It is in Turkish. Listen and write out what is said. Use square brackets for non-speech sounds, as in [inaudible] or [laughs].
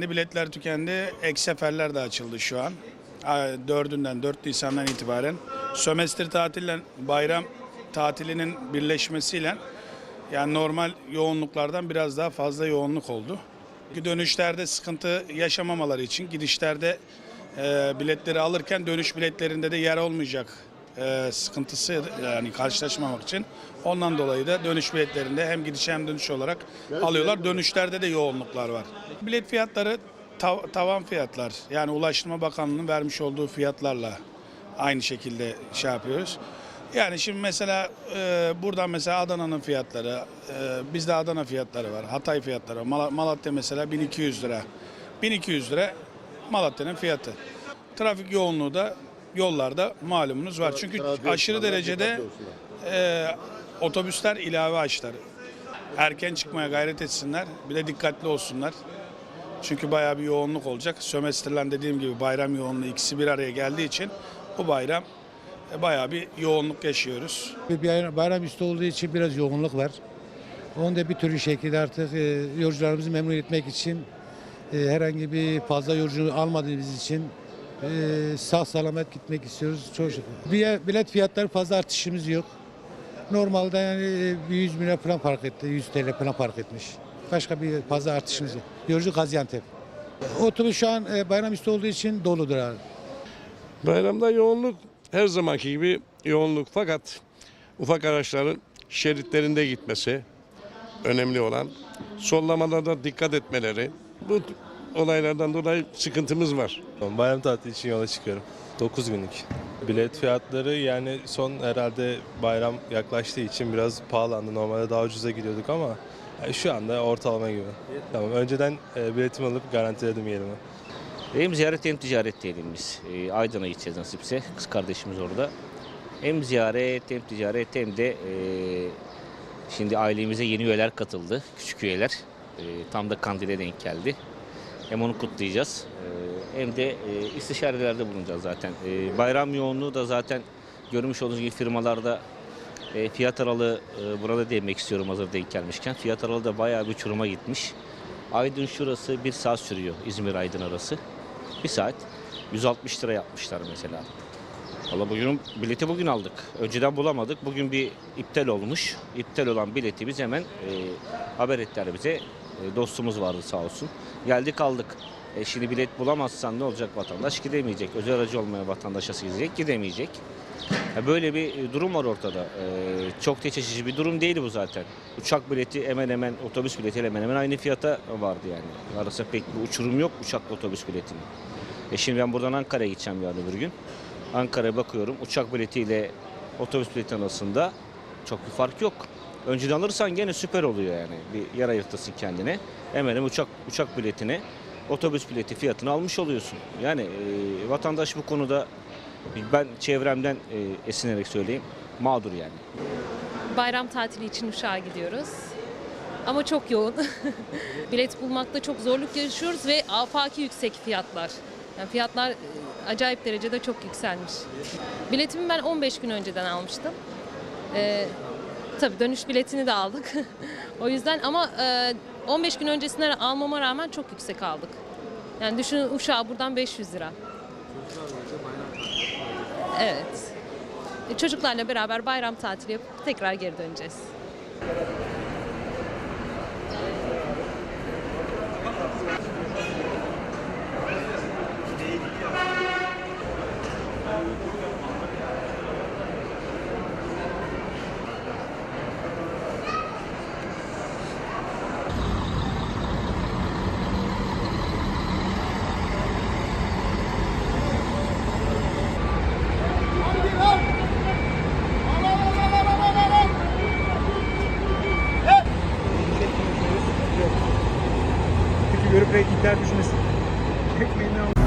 Hani biletler tükendi. Ek seferler de açıldı şu an. Dördünden 4 Nisan'dan itibaren. Sömestr tatille bayram tatilinin birleşmesiyle yani normal yoğunluklardan biraz daha fazla yoğunluk oldu. Dönüşlerde sıkıntı yaşamamaları için gidişlerde e, biletleri alırken dönüş biletlerinde de yer olmayacak e, sıkıntısı yani karşılaşmamak için. Ondan dolayı da dönüş biletlerinde hem gidiş hem dönüş olarak alıyorlar. Dönüşlerde de yoğunluklar var. Bilet fiyatları tav- tavan fiyatlar. Yani Ulaştırma Bakanlığı'nın vermiş olduğu fiyatlarla aynı şekilde şey yapıyoruz. Yani şimdi mesela e, buradan mesela Adana'nın fiyatları, e, bizde Adana fiyatları var, Hatay fiyatları var. Mala- Malatya mesela 1200 lira. 1200 lira Malatya'nın fiyatı. Trafik yoğunluğu da yollarda malumunuz var. Çünkü aşırı derecede e, otobüsler ilave açlar. Erken çıkmaya gayret etsinler. Bir de dikkatli olsunlar. Çünkü bayağı bir yoğunluk olacak. Sömestrlen dediğim gibi bayram yoğunluğu ikisi bir araya geldiği için bu bayram e, bayağı bir yoğunluk yaşıyoruz. Bir bayram, bayramüstü olduğu için biraz yoğunluk var. Onu da bir türlü şekilde artık e, yolcularımızı memnun etmek için e, herhangi bir fazla yolcu almadığımız için e, sağ selamet gitmek istiyoruz. Biye- Bilet fiyatları fazla artışımız yok. Normalde yani e, bir 100 bin lira falan fark etti. 100 TL falan fark etmiş. Başka bir fazla artışımız yok. Yolcu Gaziantep. Otobüs şu an e, bayramüstü olduğu için doludur abi. Bayramda yoğunluk her zamanki gibi yoğunluk fakat ufak araçların şeritlerinde gitmesi önemli olan. Sollamalarda dikkat etmeleri. Bu olaylardan dolayı sıkıntımız var. Bayram tatili için yola çıkıyorum. 9 günlük. Bilet fiyatları yani son herhalde bayram yaklaştığı için biraz pahalandı. Normalde daha ucuza gidiyorduk ama e, şu anda ortalama gibi. Tamam önceden e, biletimi alıp garantiledim yerimi. Hem ziyaret hem ticaret diyelim biz. E, Aydın'a gideceğiz nasipse. Kız kardeşimiz orada. Hem ziyaret hem ticaret hem de e, şimdi ailemize yeni üyeler katıldı. Küçük üyeler. E, tam da kandile denk geldi. Hem onu kutlayacağız. e, hem de e, istişarelerde bulunacağız zaten. E, bayram yoğunluğu da zaten görmüş olduğunuz gibi firmalarda e, fiyat aralığı e, burada değinmek istiyorum hazır denk gelmişken. Fiyat aralığı da bayağı bir uçuruma gitmiş. Aydın şurası bir saat sürüyor İzmir Aydın arası. Bir saat 160 lira yapmışlar mesela. Valla bugün bileti bugün aldık. Önceden bulamadık. Bugün bir iptal olmuş. İptal olan bileti biz hemen e, haber ettiler bize. E, dostumuz vardı sağ olsun. Geldik aldık. E, şimdi bilet bulamazsan ne olacak vatandaş? Gidemeyecek. Özel aracı olmaya vatandaşa gidecek. Gidemeyecek. Ya böyle bir e, durum var ortada. E, çok açıcı bir durum değil bu zaten. Uçak bileti hemen hemen otobüs bileti hemen hemen aynı fiyata vardı yani. Arasında pek bir uçurum yok uçakla otobüs biletinin. E şimdi ben buradan Ankara'ya gideceğim yarın öbür gün. Ankara'ya bakıyorum uçak biletiyle otobüs bileti arasında çok bir fark yok. Önceden alırsan gene süper oluyor yani. Bir yer ayırtırsın kendine. Hemen uçak uçak biletine otobüs bileti fiyatını almış oluyorsun. Yani e, vatandaş bu konuda ben çevremden e, esinlenerek söyleyeyim mağdur yani. Bayram tatili için Uşak'a gidiyoruz. Ama çok yoğun. [laughs] Bilet bulmakta çok zorluk yaşıyoruz ve afaki yüksek fiyatlar. Yani fiyatlar e, acayip derecede çok yükselmiş. Biletimi ben 15 gün önceden almıştım. Ee, tabii dönüş biletini de aldık. [laughs] o yüzden ama e, 15 gün öncesinden almama rağmen çok yüksek aldık. Yani düşünün Uşak'a buradan 500 lira. Evet. E, Çocuklarla beraber bayram tatili yapıp tekrar geri döneceğiz. Reytingler düşmesin. Ekmeğini.